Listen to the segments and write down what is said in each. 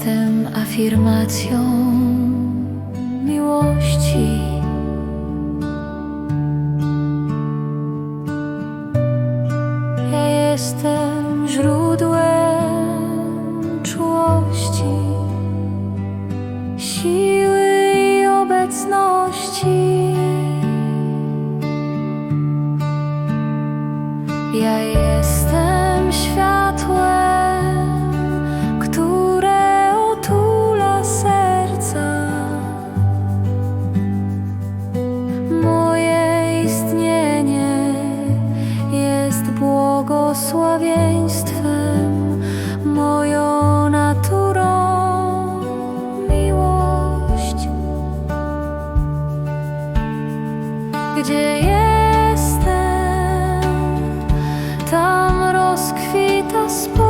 jestem afirmacją miłości. Ja jestem źródłem czułości, siły i obecności. Ja Państwem, moją naturą, miłość, gdzie jestem, tam rozkwita spokój.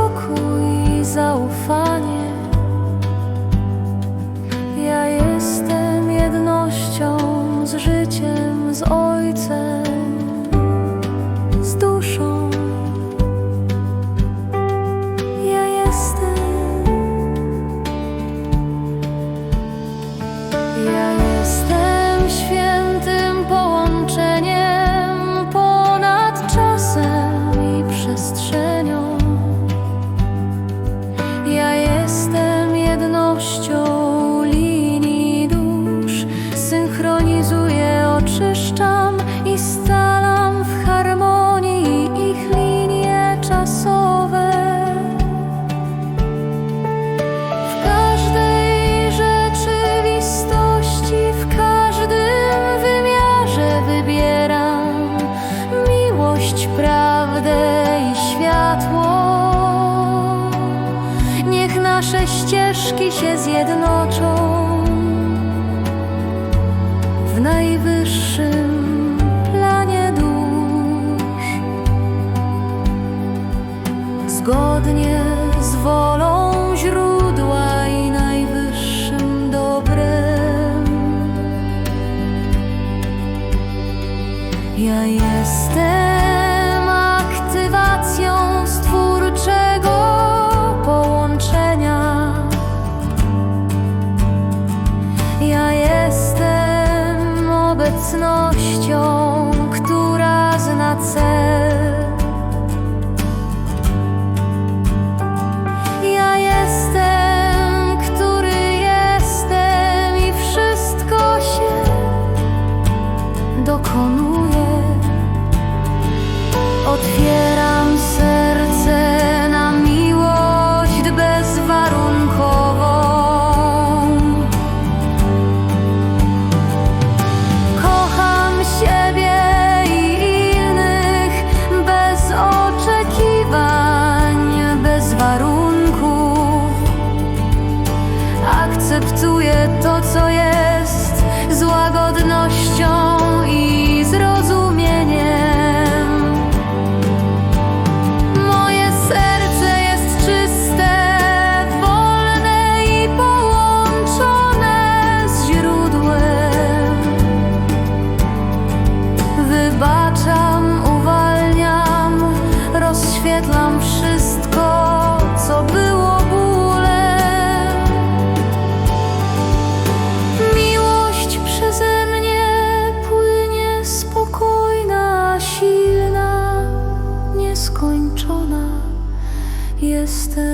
prawdę i światło. Niech nasze ścieżki się zjednoczą w najwyższym planie dusz. Zgodnie z wolą. obecnością, która zna cel. kosztuje to, co jest.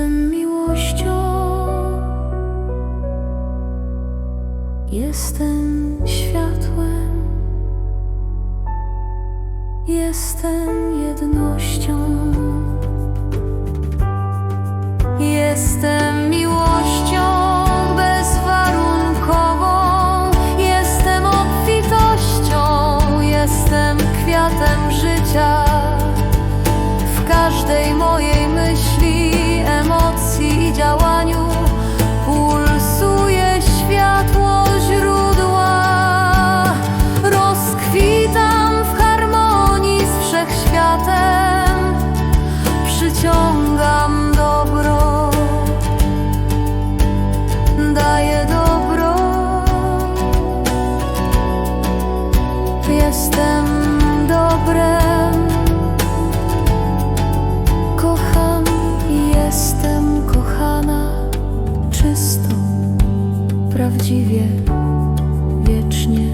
jestem miłością, jestem światłem, jestem jednością, jestem miłością. miasto prawdziwie, wiecznie.